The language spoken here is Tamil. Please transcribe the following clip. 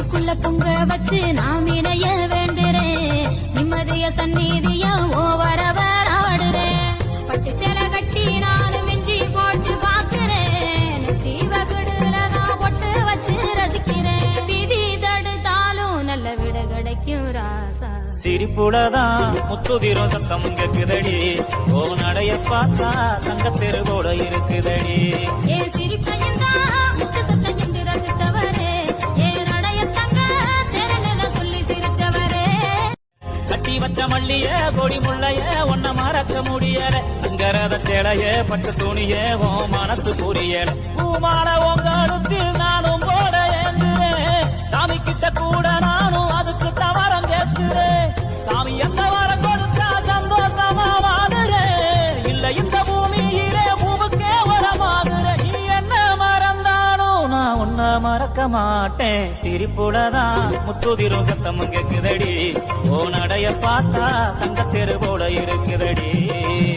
பொங்க வச்சு நாம் இணைய வேண்டுறேன் நிம்மதிய சந்நிதிய ஓவரவர் ஆடுறேன் பட்டு சேலை கட்டி நானும் இன்றி போட்டு பாக்குறேன் தீவகுடுல நான் பொட்டு வச்சு ரசிக்கிறேன் திதி தடுத்தாலும் நல்ல விட கிடைக்கும் ராசா. சிரிப்புலதான் முத்துதிரும் சத்தம் கேக்குதடி ஓ நடைய பார்த்தா தங்கத்தெரு போல இருக்குதடி கட்டி மல்லிய கொடி முள்ளைய ஒன்ன மறக்க முடியல. அங்கரத சேலைய பட்டு துணிய ஓ மனசு புரியல. பூமான உங்க அழுத்தில் நானும் போட ஏங்குறேன். சாமி கிட்ட கூட நானும் அதுக்கு தவறம் கேட்கிறேன். சாமி எந்த வரம் கொடுத்தா சந்தோஷமா வாடுறேன் இல்ல இந்த பூமியிலே பூவுக்கே வரமாகுறேன் நீ என்ன மறந்தாலும் நான் உன்ன மறக்க மாட்டேன். சிரிப்புலதான் முத்துதிரும் சத்தமும் கேக்குதடி. ஓன பார்த்தா தங்க தெருவோட இருக்குதடி.